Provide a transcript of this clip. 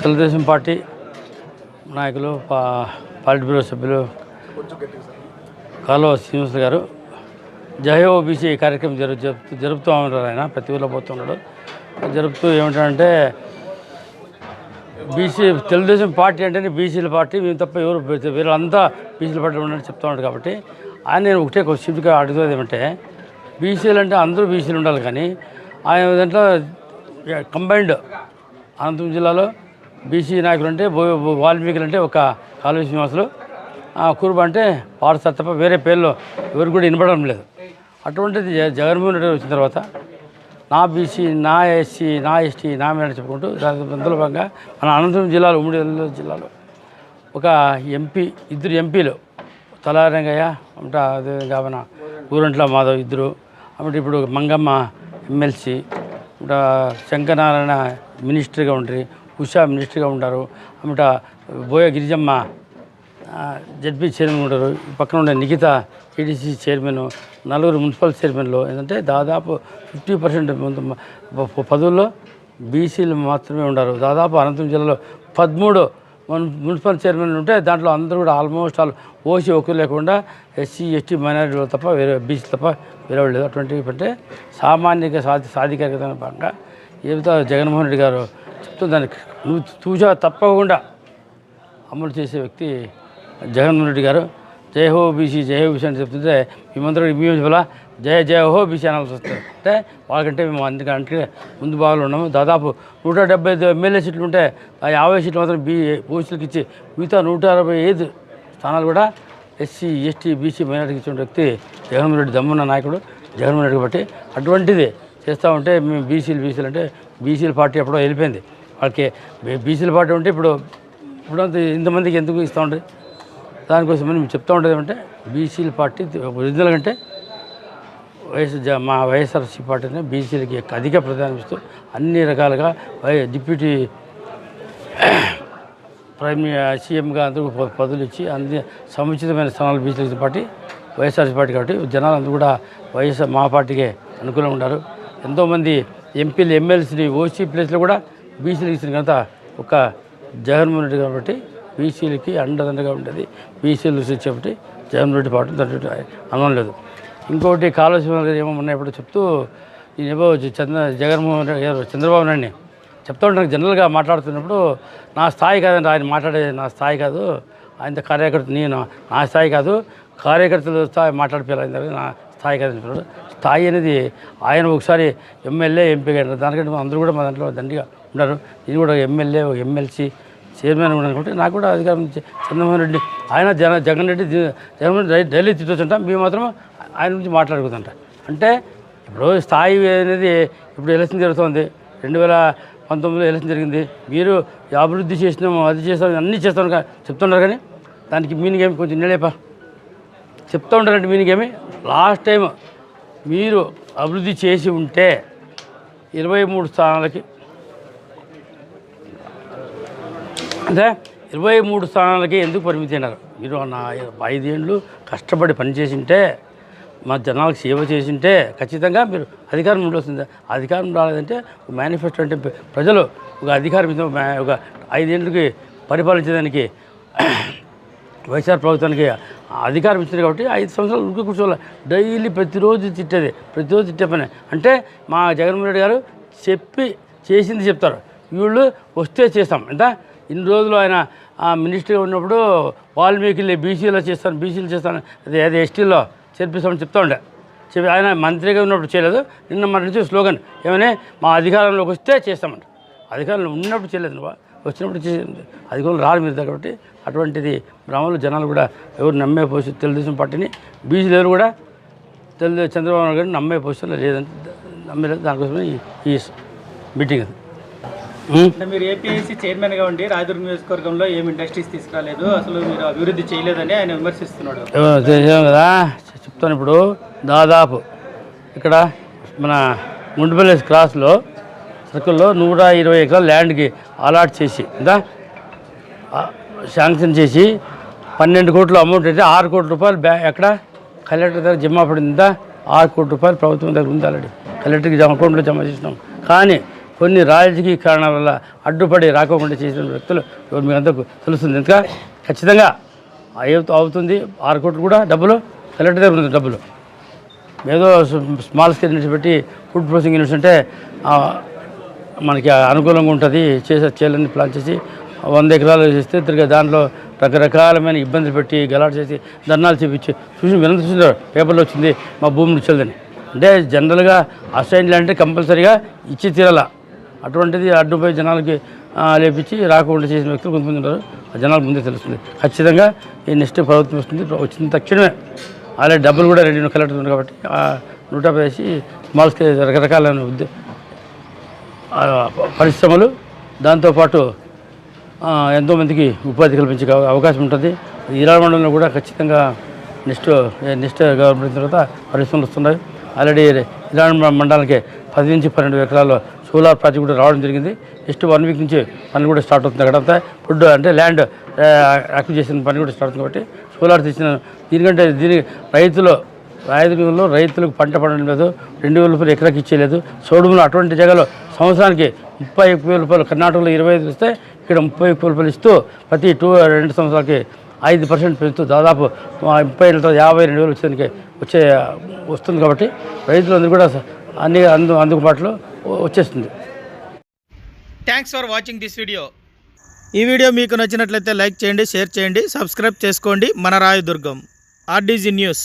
Telugu Desam party నాయకులు పా పాలిట్ bureau సభ్యులు కాలువ శ్రీనివాస్ గారు. జయ ఓబీసీ కార్యక్రమం జరు జరుపుతూ జరుపుతూ ఉంటారు ఆయన ప్రతి ఊళ్ళో పోతున్నాడు జరుపుతూ ఏమంటారంటే బీసీ తెలుగుదేశం పార్టీ అంటేనే బీసీల పార్టీ మేము తప్ప ఎవరు వీళ్ళంతా బీసీల పార్టీ ఉండాలని చెప్తా ఉంటారు కాబట్టి ఆయన నేను ఒకటే క్వశ్చన్గా అడుగుతుంది ఏమంటే బీసీలు అంటే అందరూ బీసీలు ఉండాలి కానీ ఆయన దాంట్లో కంబైన్డ్ అనంతపురం జిల్లాలో బీసీ నాయకులు అంటే వాల్మీకులు అంటే ఒక కాలువ శ్రీనివాసులు. కురుబ అంటే పాడతారు తప్ప వేరే పేర్లు ఎవరు కూడా వినపడడం లేదు. అటువంటిది జగన్మోహన్ రెడ్డి వచ్చిన తర్వాత నా బీసీ నా ఎస్సీ నా ఎస్టీ నా మీద చెప్పుకుంటూ దాని అందులో భాగంగా మన అనంతపురం జిల్లాలో ఉమ్మడి జిల్లాలో ఒక ఎంపీ ఇద్దరు ఎంపీలు తలారంగయ్య అమ్మట అదే మన ఊరంట్ల మాధవ్ ఇద్దరు అమ్మట ఇప్పుడు మంగమ్మ ఎమ్మెల్సీ అమ్మట శంకరనారాయణ మినిస్టర్గా ఉంటారు ఉషా మినిస్టర్గా ఉంటారు. అమిట బోయ గిరిజమ్మ జడ్పీ చైర్మన్ ఉంటారు. పక్కన ఉండే నిఖిత ఏడీసీ చైర్మన్ నలుగురు మున్సిపల్ చైర్మన్లు. ఏంటంటే దాదాపు ఫిఫ్టీ పర్సెంట్ పదవుల్లో బీసీలు మాత్రమే ఉన్నారు దాదాపు అనంతపురం జిల్లాలో పదమూడు మున్ మున్సిపల్ చైర్మన్ ఉంటే దాంట్లో అందరూ కూడా ఆల్మోస్ట్ ఆల్ ఓసీ ఒకరు లేకుండా ఎస్సీ ఎస్టీ మైనారిటీ తప్ప వేరే బీసీ తప్ప వేరే వాళ్ళు లేదు అటువంటి అంటే సామాన్య సాధి సాధికారికత ఏ విధంగా జగన్మోహన్ రెడ్డి గారు చెప్తుంది దానికి నువ్వు తూజా తప్పకుండా అమలు చేసే వ్యక్తి జగన్మోహన్ రెడ్డి గారు. జై హో బీసీ జై హో బీసీ అని చెప్తుంటే మేమందరూ మీ వల్ల జయ జయ హో బీసీ అనాల్సి వస్తుంది అంటే వాళ్ళకంటే మేము అందుకంటే ముందు భాగంలో ఉన్నాము. దాదాపు నూట డెబ్బై ఐదు ఎమ్మెల్యే సీట్లు ఉంటే ఆ యాభై సీట్లు మాత్రం బీ ఓసీలకు ఇచ్చి మిగతా నూట అరవై ఐదు స్థానాలు కూడా ఎస్సీ ఎస్టీ బీసీ మైనార్టీకి ఇచ్చిన వ్యక్తి జగన్మోహన్ రెడ్డి దమ్మున్న నాయకుడు జగన్మోహన్ రెడ్డి బట్టి అటువంటిది చేస్తూ ఉంటే మేము బీసీలు బీసీలు అంటే బీసీల పార్టీ ఎప్పుడో వెళ్ళిపోయింది. వాళ్ళకి బీసీల పార్టీ ఉంటే ఇప్పుడు ఇప్పుడు అంత ఇంతమందికి ఎందుకు ఇస్తూ ఉంటుంది దానికోసం మేము చెప్తూ ఉండేది ఏమంటే బీసీల పార్టీ ఒరిజినల్ కంటే వైఎస్ జ- మా వైఎస్ఆర్సీ పార్టీని బీసీలకి అధిక ప్రాధాన్యం ఇస్తూ అన్ని రకాలుగా డిప్యూటీ ప్రైమ్ సీఎంగా అందరూ ప- పదవులు ఇచ్చి అన్ని సముచితమైన స్థానాలు బీసీలకు పార్టీ వైఎస్ఆర్సీ పార్టీ కాబట్టి జనాలు అందరూ కూడా వైఎస్ఆర్ మా పార్టీకే అనుకూలంగా ఉన్నారు ఎంతోమంది ఎంపీలు ఎమ్మెల్సీని ఓసీ ప్లేస్లో కూడా బీసీలకు ఇచ్చిన ఘనత ఒక జగన్మోహన్ రెడ్డి కాబట్టి బీసీలకి అండదండగా ఉండేది. బీసీలు కాబట్టి జగన్మోహన్ రెడ్డి పాటలు దాంట్లో అనుమానం లేదు. ఇంకోటి కాళేశ్వరం ఏమో మొన్న ఎప్పుడు చెప్తూ నేను ఏమో చంద్ర జగన్మోహన్ రెడ్డి గారు చంద్రబాబు నాయుడిని చెప్తూ ఉంటాను జనరల్గా మాట్లాడుతున్నప్పుడు నా స్థాయి కాదండి ఆయన మాట్లాడేది నా స్థాయి కాదు. ఆయన కార్యకర్త నేను నా స్థాయి కాదు. కార్యకర్తల స్థాయి మాట్లాడిపోయారు నా స్థాయి కదా స్థాయి అనేది ఆయన ఒకసారి ఎమ్మెల్యే ఎంపీ గారు దానికంటే అందరూ కూడా మా దాంట్లో దండిగా ఉన్నారు. నేను కూడా ఎమ్మెల్యే ఎమ్మెల్సీ చైర్మన్ ఉన్నాను కాబట్టి నాకు కూడా అధికారం చంద్రమోహన్ రెడ్డి ఆయన జన జగన్ రెడ్డి జగన్ జగన్మోహన్ రెడ్డి డైలీ తిట్టొచ్చుంట. మేము మాత్రం ఆయన గురించి మాట్లాడుకుందంట అంటే ఇప్పుడు స్థాయి అనేది ఇప్పుడు ఎలక్షన్ జరుగుతుంది. రెండు వేల పంతొమ్మిదిలో ఎలక్షన్ జరిగింది. మీరు అభివృద్ధి చేసినాము అది చేస్తాం అన్నీ చేస్తాను చెప్తున్నారు కానీ దానికి మీనింగ్ ఏమి కొంచెం నిలేపా చెప్తూ ఉంటారంటే మీనికేమి లాస్ట్ టైం మీరు అభివృద్ధి చేసి ఉంటే ఇరవై మూడు స్థానాలకి అంటే ఇరవై మూడు స్థానాలకి ఎందుకు పరిమితి అయినారు? మీరు నా ఐదేళ్ళు కష్టపడి పనిచేసింటే మా జనాలకు సేవ చేసింటే ఖచ్చితంగా మీరు అధికారం ఉండవలసిందే అధికారం రాలేదంటే మేనిఫెస్టో అంటే ప్రజలు ఒక అధికారం ఒక ఒక ఐదేళ్ళకి పరిపాలించడానికి వైఎస్ఆర్ ప్రభుత్వానికి అధికారం ఇచ్చింది కాబట్టి ఐదు సంవత్సరాలు ఉరికి కూర్చోవాలి. డైలీ ప్రతిరోజు తిట్టేది. ప్రతిరోజు తిట్టే పని. అంటే మా జగన్మోహన్ రెడ్డి గారు చెప్పి చేసింది చెప్తారు. వీళ్ళు వస్తే చేస్తాం. ఎంత? ఇన్ని రోజులు ఆయన మినిస్టర్గా ఉన్నప్పుడు వాల్మీకి బీసీలో చేస్తాను బీసీలు చేస్తాను. అదే అదే ఎస్టీలో చేర్పిస్తామని చెప్తా ఉండే. చెప్పి ఆయన మంత్రిగా ఉన్నప్పుడు చేయలేదు. నిన్న మన నుంచి స్లోగన్. ఏమని? మా అధికారంలోకి వస్తే చేస్తామంట. అధికారంలో ఉన్నప్పుడు చేయలేదు నువ్వు. వచ్చినప్పుడు చేసింది అధికారులు రారు మీరు కాబట్టి అటువంటిది గ్రామంలో జనాలు కూడా ఎవరు నమ్మే పోసి తెలుగుదేశం పార్టీని బీసీలు ఎవరు కూడా తెలుగు చంద్రబాబు నాయుడు గారిని నమ్మే పొజిషన్లో లేదంటే నమ్మలేదు దానికోసమే ఈ- ఈ మీటింగ్ అది. మీరు ఏపీఐసీ చైర్మన్గా ఉండి రాయదుర్గ నియోజకవర్గంలో ఏమి ఇండస్ట్రీస్ తీసుకురాలేదు అసలు మీరు అభివృద్ధి చేయలేదని ఆయన విమర్శిస్తున్నాడు. ఏమో చేసాం కదా? చెప్తాను ఇప్పుడు. దాదాపు ఇక్కడ మన ముండిపల్లి క్రాస్లో సర్కిల్లో నూట ఇరవై ఎకరాల ల్యాండ్కి అలాట్ చేసి ఇందా? శాంక్షన్ చేసి పన్నెండు కోట్ల అమౌంట్ అయితే ఆరు కోట్ల రూపాయలు బ్యా ఎక్కడ? కలెక్టర్ దగ్గర జమ పడిందా ఆరు కోట్ల రూపాయలు ప్రభుత్వం దగ్గర ఉంది ఆల్రెడీ. కలెక్టర్కి జమ అకౌంట్లో జమ చేసినాం. కానీ కొన్ని రాజకీయ కారణాల వల్ల అడ్డుపడి రాకోకుండా చేసిన వ్యక్తులు ఎవరు అందరికీ తెలుస్తుంది. ఎందుక? ఖచ్చితంగా అయ్యో- అవుతుంది. ఆరు కోట్లు కూడా డబ్బులు. కలెక్టర్ దగ్గర ఉంది డబ్బులు. ఏదో స్మాల్ స్కేల్ యూనిట్స్ పెట్టి ఫుడ్ ప్రాసెసింగ్ యూనిట్స్ అంటే మనకి అనుకూలంగా ఉంటుంది చేసే చేయాలని ప్లాన్ చేసి వంద ఎకరాలు చేస్తే తిరిగి దాంట్లో రకరకాలమైన ఇబ్బందులు పెట్టి గలాట్ చేసి ధర్నాలు చేపించి చూసి వినంత చూసినారు పేపర్లో వచ్చింది మా భూమి ఇచ్చేదని అంటే జనరల్గా అసైన్లు అంటే కంపల్సరీగా ఇచ్చి తీరాల. అటువంటిది అడ్డుపై జనాలకి లేపించి రాకుండా చేసిన వ్యక్తులు కొంతమంది ఉంటారు. ఆ జనాలకు ముందే తెలుస్తుంది. ఖచ్చితంగా ఈ నెక్స్ట్ ప్రభుత్వం వస్తుంది వచ్చిన తక్షణమే. అలాగే డబ్బులు కూడా రెడీ కలెక్టర్ ఉంది కాబట్టి ఆ నూట వేసి స్మాల్ స్కేల్ రకరకాలైన ఉద్దే పరిశ్రమలు దాంతోపాటు ఎంతోమందికి ఉపాధి కల్పించే అవకాశం ఉంటుంది. ఈరాడ మండలంలో కూడా ఖచ్చితంగా నెక్స్ట్ నెక్స్ట్ గవర్నమెంట్ తర్వాత పరిశ్రమలు వస్తున్నాయి. ఆల్రెడీ ఈరాడ మండలానికి పది నుంచి పన్నెండు ఎకరాల్లో సోలార్ ప్రాజెక్ట్ కూడా రావడం జరిగింది. నెక్స్ట్ వన్ వీక్ నుంచి పని కూడా స్టార్ట్ అవుతుంది. అక్కడంతా ఫుడ్ అంటే ల్యాండ్ అక్విజిషన్ పని కూడా స్టార్ట్ అవుతుంది కాబట్టి సోలార్ తెచ్చిన దీనికంటే దీని రైతులు రాయదుర్గంలో రైతులకు పంట పండడం లేదు. రెండు వేల రూపాయలు ఎకరాకి ఇచ్చేయలేదు. సోడుములు అటువంటి జగలో సంవత్సరానికి ముప్పై ఎక్కువ వేల రూపాయలు కర్ణాటకలో ఇరవై ఐదు ఇస్తే ఇక్కడ ముప్పై ఎక్కువ రూపాయలు ఇస్తూ ప్రతి టూ రెండు సంవత్సరాలకి ఐదు పర్సెంట్ పెంచుతూ దాదాపు ముప్పై ఏళ్ళ యాభై రెండు వేలు వచ్చేదానికి వచ్చే వస్తుంది కాబట్టి రైతులందరూ కూడా అన్ని అందు అందుబాటులో వచ్చేస్తుంది. Thanks for watching this video ఈ వీడియో మీకు నచ్చినట్లయితే లైక్ చేయండి షేర్ చేయండి సబ్స్క్రైబ్ చేసుకోండి. మన రాయదుర్గం ఆర్డీజీ న్యూస్.